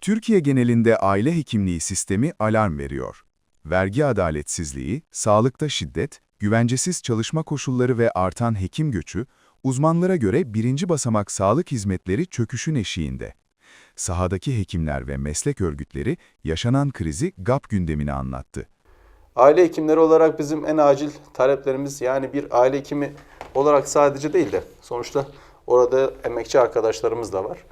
Türkiye genelinde aile hekimliği sistemi alarm veriyor. Vergi adaletsizliği, sağlıkta şiddet, güvencesiz çalışma koşulları ve artan hekim göçü, uzmanlara göre birinci basamak sağlık hizmetleri çöküşün eşiğinde. Sahadaki hekimler ve meslek örgütleri yaşanan krizi GAP gündemine anlattı. Aile hekimleri olarak bizim en acil taleplerimiz yani bir aile hekimi olarak sadece değil de sonuçta orada emekçi arkadaşlarımız da var.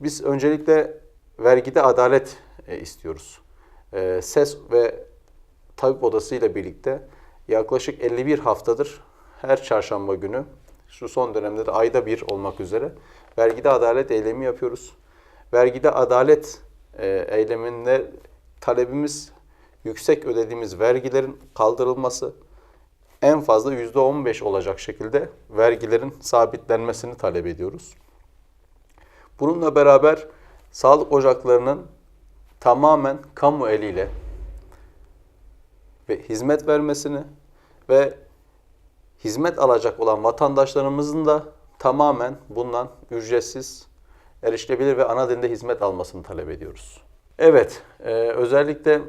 Biz öncelikle vergide adalet e, istiyoruz. E, SES ve tabip odası ile birlikte yaklaşık 51 haftadır her çarşamba günü şu son dönemde de ayda bir olmak üzere vergide adalet eylemi yapıyoruz. Vergide adalet e, eyleminde talebimiz yüksek ödediğimiz vergilerin kaldırılması, en fazla %15 olacak şekilde vergilerin sabitlenmesini talep ediyoruz. Bununla beraber sağlık ocaklarının tamamen kamu eliyle ve hizmet vermesini ve hizmet alacak olan vatandaşlarımızın da tamamen bundan ücretsiz, erişilebilir ve ana dilde hizmet almasını talep ediyoruz. Evet, e, özellikle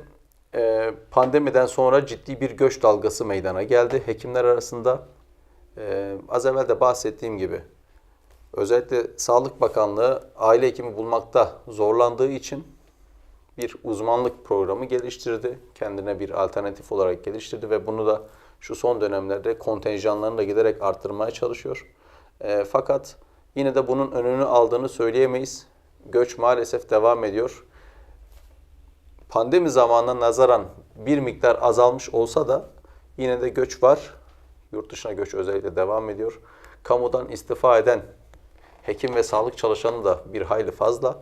e, pandemiden sonra ciddi bir göç dalgası meydana geldi hekimler arasında. E, az evvel de bahsettiğim gibi özellikle Sağlık Bakanlığı aile hekimi bulmakta zorlandığı için bir uzmanlık programı geliştirdi. Kendine bir alternatif olarak geliştirdi ve bunu da şu son dönemlerde kontenjanlarını da giderek arttırmaya çalışıyor. E, fakat yine de bunun önünü aldığını söyleyemeyiz. Göç maalesef devam ediyor. Pandemi zamanına nazaran bir miktar azalmış olsa da yine de göç var. Yurt dışına göç özellikle devam ediyor. Kamudan istifa eden hekim ve sağlık çalışanı da bir hayli fazla.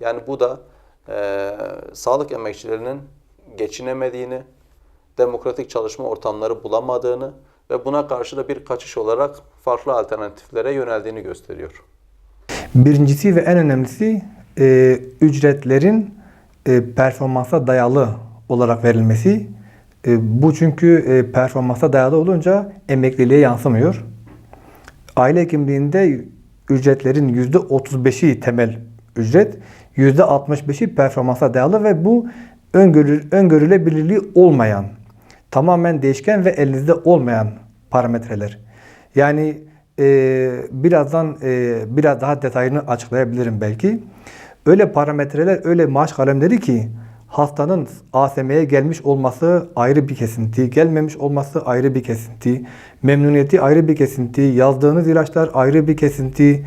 Yani bu da e, sağlık emekçilerinin geçinemediğini, demokratik çalışma ortamları bulamadığını ve buna karşı da bir kaçış olarak farklı alternatiflere yöneldiğini gösteriyor. Birincisi ve en önemlisi e, ücretlerin e, performansa dayalı olarak verilmesi. E, bu çünkü e, performansa dayalı olunca emekliliğe yansımıyor. Aile hekimliğinde ücretlerin %35'i temel ücret, %65'i performansa dayalı ve bu öngörü, öngörülebilirliği olmayan, tamamen değişken ve elinizde olmayan parametreler. Yani e, birazdan e, biraz daha detayını açıklayabilirim belki. Öyle parametreler, öyle maaş kalemleri ki hastanın ASM'ye gelmiş olması ayrı bir kesinti, gelmemiş olması ayrı bir kesinti, memnuniyeti ayrı bir kesinti, yazdığınız ilaçlar ayrı bir kesinti,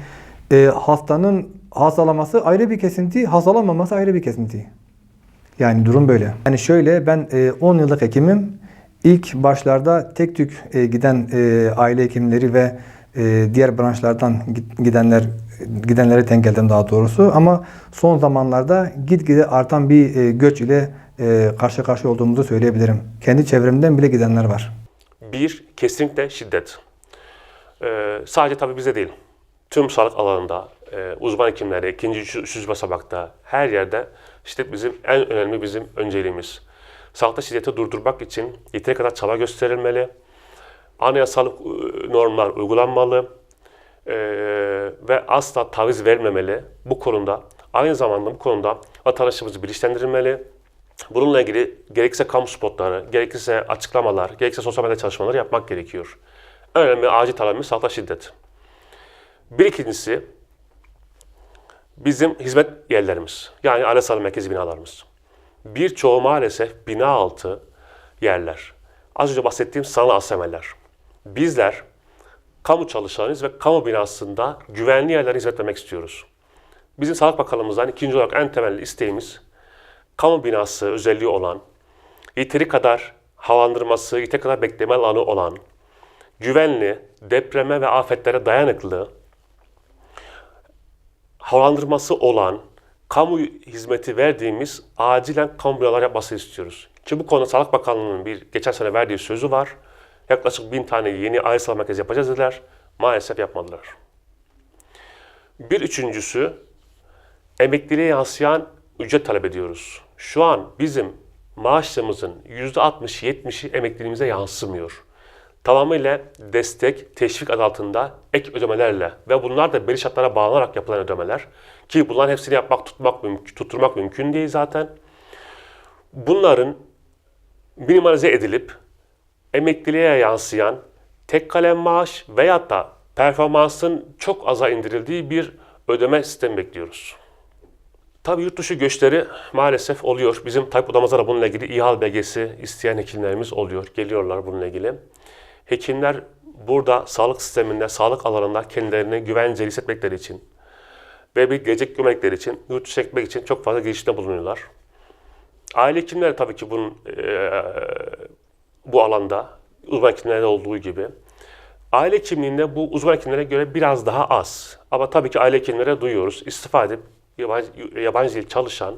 e, hastanın hastalaması ayrı bir kesinti, hastalamaması ayrı bir kesinti. Yani durum böyle. Yani şöyle ben e, 10 yıllık hekimim. İlk başlarda tek tük e, giden e, aile hekimleri ve e, diğer branşlardan gidenler gidenlere denk geldim daha doğrusu ama son zamanlarda gitgide artan bir e, göç ile e, karşı karşıya olduğumuzu söyleyebilirim. Kendi çevremden bile gidenler var. Bir, kesinlikle şiddet. Ee, sadece tabii bize değil, tüm sağlık alanında, e, uzman hekimlere, ikinci, üçüncü basamakta, her yerde şiddet bizim en önemli bizim önceliğimiz. Sağlıkta şiddeti durdurmak için yeteri kadar çaba gösterilmeli, anayasal e, normlar uygulanmalı e, ve asla taviz vermemeli bu konuda. Aynı zamanda bu konuda vatandaşımızı bilinçlendirilmeli. Bununla ilgili gerekirse kamu spotları, gerekirse açıklamalar, gerekirse sosyal medya çalışmaları yapmak gerekiyor. Önemli acil talebimiz sağlıkta şiddet. Bir ikincisi bizim hizmet yerlerimiz. Yani aile sağlık merkezi binalarımız. Birçoğu maalesef bina altı yerler. Az önce bahsettiğim sanal ASM'ler. Bizler kamu çalışanıyız ve kamu binasında güvenli yerlere hizmet vermek istiyoruz. Bizim Sağlık Bakanlığımızdan ikinci olarak en temel isteğimiz kamu binası özelliği olan, yeteri kadar havalandırması, yeteri kadar bekleme alanı olan, güvenli, depreme ve afetlere dayanıklı, havalandırması olan, kamu hizmeti verdiğimiz acilen kamu binalar yapması istiyoruz. Ki bu konuda Sağlık Bakanlığı'nın bir geçen sene verdiği sözü var. Yaklaşık bin tane yeni sağlık merkezi yapacağız dediler. Maalesef yapmadılar. Bir üçüncüsü, emekliliğe yansıyan ücret talep ediyoruz. Şu an bizim maaşlarımızın %60-70'i emekliliğimize yansımıyor. tamamıyla destek, teşvik adı altında ek ödemelerle ve bunlar da belli şartlara bağlanarak yapılan ödemeler ki bunların hepsini yapmak, tutmak, mümkün, tutturmak mümkün değil zaten. Bunların minimalize edilip emekliliğe yansıyan tek kalem maaş veyahut da performansın çok aza indirildiği bir ödeme sistemi bekliyoruz. Tabii yurt dışı göçleri maalesef oluyor. Bizim Tayyip Odamızda da bununla ilgili İHAL belgesi isteyen hekimlerimiz oluyor. Geliyorlar bununla ilgili. Hekimler burada sağlık sisteminde, sağlık alanında kendilerini güvenceli hissetmekleri için ve bir gelecek gömekleri için, yurt dışı gitmek için çok fazla girişimde bulunuyorlar. Aile hekimleri tabii ki bunun eee, bu alanda uzman hekimlerde olduğu gibi. Aile hekimliğinde bu uzman hekimlere göre biraz daha az. Ama tabii ki aile hekimlere duyuyoruz. İstifa edip yabancı, yabancı dil çalışan,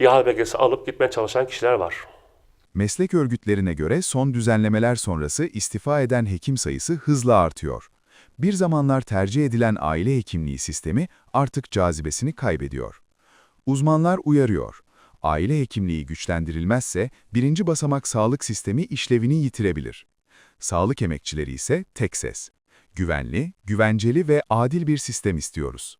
İHA belgesi alıp gitmeye çalışan kişiler var. Meslek örgütlerine göre son düzenlemeler sonrası istifa eden hekim sayısı hızla artıyor. Bir zamanlar tercih edilen aile hekimliği sistemi artık cazibesini kaybediyor. Uzmanlar uyarıyor. Aile hekimliği güçlendirilmezse birinci basamak sağlık sistemi işlevini yitirebilir. Sağlık emekçileri ise tek ses. Güvenli, güvenceli ve adil bir sistem istiyoruz.